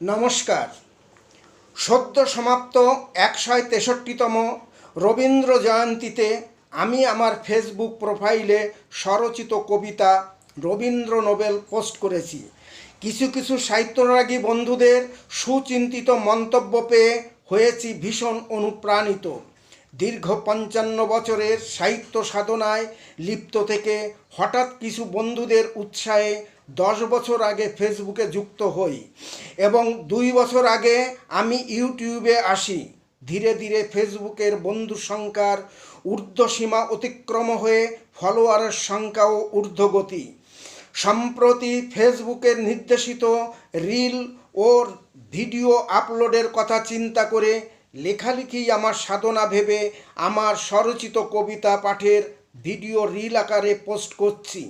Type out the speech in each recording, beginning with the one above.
নমস্কার। সদ্য সমাপ্ত একশয় তেষট্টিতম রবীন্দ্র জয়ন্তীতে আমি আমার ফেসবুক প্রোফাইলে স্বরচিত কবিতা রবীন্দ্র নোবেল পোস্ট করেছি। কিছু কিছু সাহিত্যরাগী বন্ধুদের সুচিন্তিত মন্তব্য পেয়ে হয়েছি ভীষণ অনুপ্রাণিত। দীর্ঘ পঞ্চান্ন বছরের সাহিত্য সাধনায় লিপ্ত থেকে হঠাৎ কিছু বন্ধুদের উৎসাহে দশ বছর আগে ফেসবুকে যুক্ত হই এবং দুই বছর আগে আমি ইউটিউবে আসি। ধীরে ধীরে ফেসবুকের বন্ধু সংখ্যার ঊর্ধ্বসীমা অতিক্রম হয়ে ফলোয়ারের সংখ্যাও ঊর্ধ্বগতি। সম্প্রতি ফেসবুকের নির্দেশিত রিল ও ভিডিও আপলোডের কথা চিন্তা করে লেখালেখি আমার সাধনা ভেবে আমার স্বরচিত কবিতা পাঠের ভিডিও রিল আকারে পোস্ট করছি।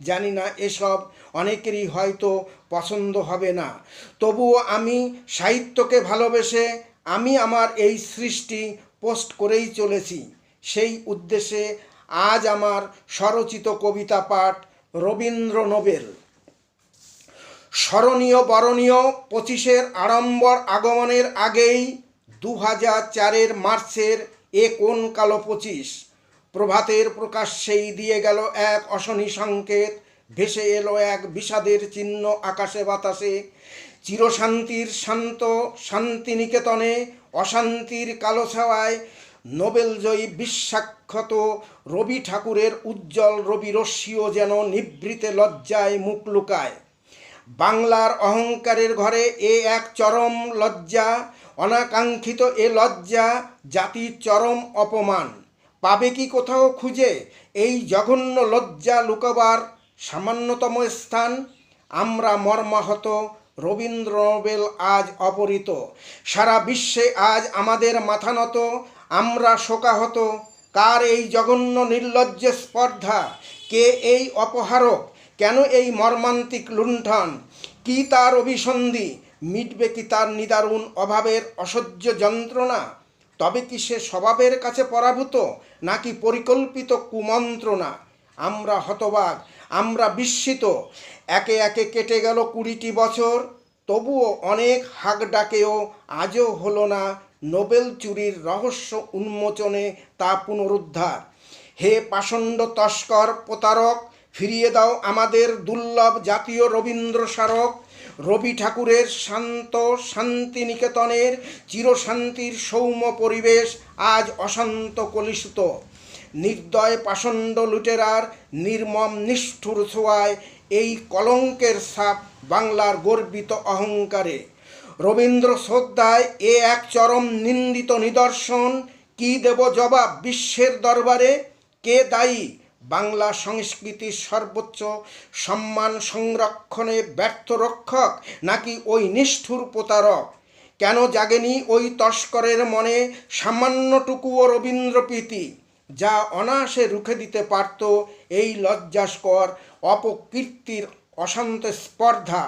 জানি না এসব অনেকেরই হয়তো পছন্দ হবে না। তবুও আমি সাহিত্যকে ভালোবেসে আমি আমার এই সৃষ্টি পোস্ট করেই চলেছি। সেই উদ্দেশ্যে আজ আমার স্বরচিত কবিতা পাঠ রবীন্দ্র নোবেল। স্মরণীয়, বরণীয় পঁচিশের আড়ম্বর আগমনের আগেই দু হাজার চারের মার্চের এ কোন কালো পঁচিশ। প্রভাতের প্রকাশ্যেই দিয়ে গেল এক অশনি সংকেত। ভেসে এলো এক বিষাদের চিহ্ন আকাশে বাতাসে। চিরশান্তির শান্ত শান্তিনিকেতনে, অশান্তির কালো ছাওয়ায় নোবেলজয়ী বিশ্বাক্ষত রবি ঠাকুরের উজ্জ্বল রবি রশ্মিও যেন নিবৃতে লজ্জায় মুখ লুকায়। বাংলার অহংকারের ঘরে এ এক চরম লজ্জা। অনাকাঙ্ক্ষিত এ লজ্জা জাতির চরম অপমান। পাবে কি কোথাও খুঁজে? এই জঘন্য লজ্জা লুকাবার সামান্যতম স্থান। আমরা মর্মাহত রবীন্দ্র নোবেল আজ অপহৃত। সারা বিশ্বে আজ আমাদের মাথা নত। আমরা শোকাহত। কার এই জঘন্য নির্লজ্জ স্পর্ধা? কে এই অপহারক? কেন এই মর্মান্তিক লুণ্ঠন? কি তার অভিসন্ধি? মিটবে কি তার নিদারুণ অভাবের অসহ্য যন্ত্রণা? তবে কি সে স্বভাবের কাছে পরাভূত, নাকি পরিকল্পিত কুমন্ত্রণা? আমরা হতবাক, আমরা বিস্মিত। একে একে কেটে গেল কুড়িটি বছর। তবুও অনেক হাক ডাকেও আজও হলো না নোবেল চুরির রহস্য উন্মোচনে তা পুনরুদ্ধার। হে পাষণ্ড তস্কর প্রতারক, ফিরিয়ে দাও আমাদের দুর্লভ জাতীয় রবীন্দ্র স্মারক। রবি ঠাকুরের শান্ত শান্তিনিকেতনের চিরশান্তির সৌম্য পরিবেশ আজ অশান্ত কলুষিত। নির্দয় পাষণ্ড লুটেরার নির্মম নিষ্ঠুর ছোঁয়ায় এই কলঙ্কের সাপ বাংলার গর্বিত অহংকারে। রবীন্দ্র শ্রদ্ধায় এ এক চরম নিন্দিত নিদর্শন, কি দেব জবাব বিশ্বের দরবারে? কে দায়ী? বাংলা সংস্কৃতির সর্বোচ্চ সম্মান সংরক্ষণে ব্যর্থ রক্ষক নাকি ওই নিষ্ঠুর প্রতারক? কেন জাগেনি ওই তস্করের মনে সামান্যটুকুও রবীন্দ্রপ্রীতি, যা অনায়াসে রুখে দিতে পারত এই লজ্জাস্কর অপকীর্তির অশান্ত স্পর্ধা?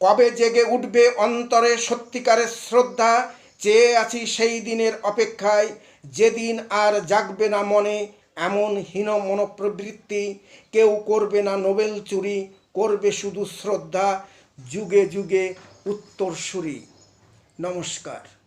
কবে জেগে উঠবে অন্তরে সত্যিকারের শ্রদ্ধা? চেয়ে আছি সেই দিনের অপেক্ষায়, যেদিন আর জাগবে না মনে এমন হীন মনোপ্রবৃত্তি কেউ করবে না নোবেল চুরি, করবে শুধু শ্রদ্ধা, যুগে যুগে উত্তরসূরি। নমস্কার।